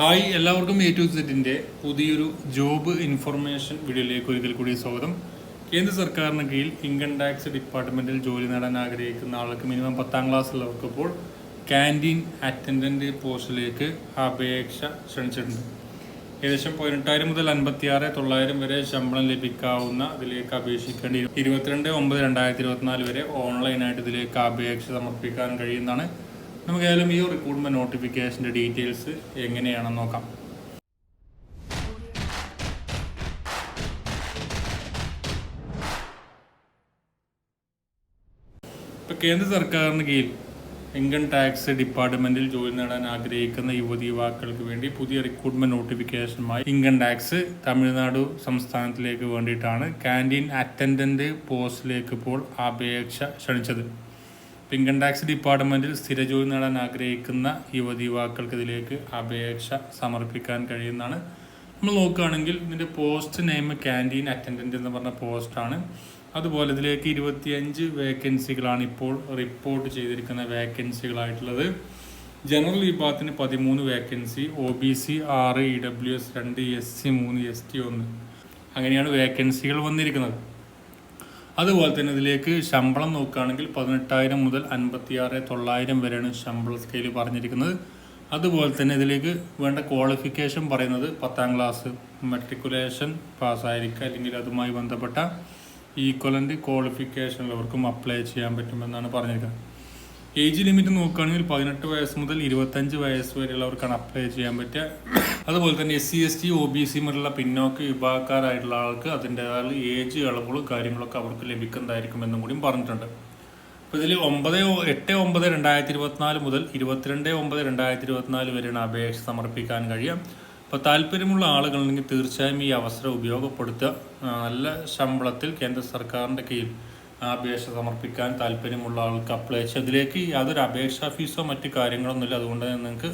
Hi എല്ലാവർക്കും A to സെറ്റിന്റെ പുതിയൊരു ജോബ് ഇൻഫർമേഷൻ വീഡിയോയിലേക്ക് ഒരിക്കൽ കൂടി സ്വാഗതം. കേന്ദ്ര സർക്കാരിന് കീഴിൽ ഇൻകം ടാക്സ് ഡിപ്പാർട്ട്മെന്റിൽ ജോലി നേടാൻ ആഗ്രഹിക്കുന്ന ആൾക്ക് മിനിമം പത്താം ക്ലാസ്സിലുള്ളവർക്ക് ഇപ്പോൾ ക്യാന്റീൻ അറ്റൻഡന്റ് പോസ്റ്റിലേക്ക് അപേക്ഷ ക്ഷണിച്ചിട്ടുണ്ട്. ഏകദേശം പതിനെട്ടായിരം മുതൽ അൻപത്തി ആറ് തൊള്ളായിരം വരെ ശമ്പളം ലഭിക്കാവുന്ന ഇതിലേക്ക് അപേക്ഷിക്കേണ്ടി ഇരുപത്തിരണ്ട് ഒമ്പത് രണ്ടായിരത്തി ഇരുപത്തിനാല് വരെ ഓൺലൈനായിട്ട് ഇതിലേക്ക് അപേക്ഷ സമർപ്പിക്കാൻ കഴിയുന്നതാണ് നമുക്ക് ഈ റിക്രൂട്ട്മെന്റ് നോട്ടിഫിക്കേഷന്റെ ഡീറ്റെയിൽസ് എങ്ങനെയാണെന്ന് നോക്കാം. ഇപ്പം കേന്ദ്ര സർക്കാരിന് കീഴിൽ ഇൻകം ടാക്സ് ഡിപ്പാർട്ട്മെന്റിൽ ജോലി നേടാൻ ആഗ്രഹിക്കുന്ന യുവതി യുവാക്കൾക്ക് വേണ്ടി പുതിയ റിക്രൂട്ട്മെന്റ് നോട്ടിഫിക്കേഷനുമായി ഇൻകം ടാക്സ് തമിഴ്നാട് സംസ്ഥാനത്തിലേക്ക് വേണ്ടിയിട്ടാണ് ക്യാന്റീൻ അറ്റൻഡന്റ് പോസ്റ്റിലേക്ക് ഇപ്പോൾ അപേക്ഷ ക്ഷണിച്ചത്. ഇൻകം ടാക്സ് ഡിപ്പാർട്ട്മെന്റിൽ സ്ഥിര ജോലി നേടാൻ ആഗ്രഹിക്കുന്ന യുവതി യുവാക്കൾക്ക് ഇതിലേക്ക് അപേക്ഷ സമർപ്പിക്കാൻ കഴിയുന്നതാണ്. നമ്മൾ നോക്കുകയാണെങ്കിൽ ഇതിന്റെ പോസ്റ്റ് നെയിം ക്യാന്റീൻ അറ്റൻഡന്റ് എന്ന് പറഞ്ഞ പോസ്റ്റാണ് അതുപോലെ ഇതിലേക്ക് ഇരുപത്തിയഞ്ച് വേക്കൻസികളാണ് ഇപ്പോൾ റിപ്പോർട്ട് ചെയ്തിരിക്കുന്ന വേക്കൻസികളായിട്ടുള്ളത് ജനറൽ വിഭാഗത്തിന് പതിമൂന്ന് വേക്കൻസി ഒ ബി സി ആറ് ഇ ഡബ്ല്യു എസ് രണ്ട് എസ് സി മൂന്ന് എസ് ടി ഒന്ന്. അങ്ങനെയാണ് വേക്കൻസികൾ വന്നിരിക്കുന്നത്. അതുപോലെ തന്നെ ഇതിലേക്ക് ശമ്പളം നോക്കുകയാണെങ്കിൽ പതിനെട്ടായിരം മുതൽ അൻപത്തി ആറ് തൊള്ളായിരം വരെയാണ് ശമ്പള സ്കെയിൽ പറഞ്ഞിരിക്കുന്നത്. അതുപോലെ തന്നെ ഇതിലേക്ക് വേണ്ട ക്വാളിഫിക്കേഷൻ പറയുന്നത് പത്താം ക്ലാസ് മെട്രിക്കുലേഷൻ പാസ്സായിരിക്കുക അല്ലെങ്കിൽ അതുമായി ബന്ധപ്പെട്ട ഈക്വലന്റ് ക്വാളിഫിക്കേഷനുള്ളവർക്കും അപ്ലൈ ചെയ്യാൻ പറ്റുമെന്നാണ് പറഞ്ഞിരിക്കുന്നത്. ഏജ് ലിമിറ്റ് നോക്കുകയാണെങ്കിൽ പതിനെട്ട് വയസ്സ് മുതൽ ഇരുപത്തഞ്ച് വയസ്സ് വരെയുള്ളവർക്കാണ് അപ്ലൈ ചെയ്യാൻ പറ്റുക. അതുപോലെ തന്നെ S C S T O B C മുതലുള്ള പിന്നോക്ക വിഭാഗക്കാരായിട്ടുള്ള ആൾക്ക് അതിന്റെതായ ഏജ് ഇളവുകളും കാര്യങ്ങളൊക്കെ അവർക്ക് ലഭിക്കുന്നതായിരിക്കും എന്നും കൂടിയും പറഞ്ഞിട്ടുണ്ട്. അപ്പോൾ ഇതിൽ ഒമ്പത് എട്ട് ഒമ്പത് രണ്ടായിരത്തി ഇരുപത്തിനാല് മുതൽ ഇരുപത്തിരണ്ട് ഒമ്പത് രണ്ടായിരത്തി ഇരുപത്തിനാല് വരെയാണ് അപേക്ഷ സമർപ്പിക്കാൻ കഴിയുക. അപ്പോൾ താല്പര്യമുള്ള ആളുകളുണ്ടെങ്കിൽ തീർച്ചയായും ഈ അവസരം ഉപയോഗപ്പെടുത്തുക. നല്ല ശമ്പളത്തിൽ കേന്ദ്ര സർക്കാരിന്റെ കീഴിൽ അപേക്ഷ സമർപ്പിക്കാൻ താല്പര്യമുള്ള ആൾക്ക് അപ്ലൈ ചെയ്ത് അതിലേക്ക് യാതൊരു അപേക്ഷാ ഫീസോ മറ്റു കാര്യങ്ങളൊന്നുമില്ല. അതുകൊണ്ട് തന്നെ നിങ്ങൾക്ക്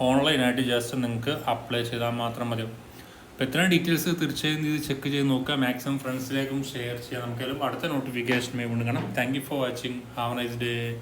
ഓൺലൈനായിട്ട് ജസ്റ്റ് നിങ്ങൾക്ക് അപ്ലൈ ചെയ്താൽ മാത്രം മതി. അപ്പോൾ ഇത്രയും ഡീറ്റെയിൽസ് തീർച്ചയായും ഇത് ചെക്ക് ചെയ്ത് നോക്കുക. മാക്സിമം ഫ്രണ്ട്സിലേക്കും ഷെയർ ചെയ്യാം. നമുക്കെല്ലാം അടുത്ത നോട്ടിഫിക്കേഷൻ വീണ്ടും കാണാം. Thank you for watching have nice day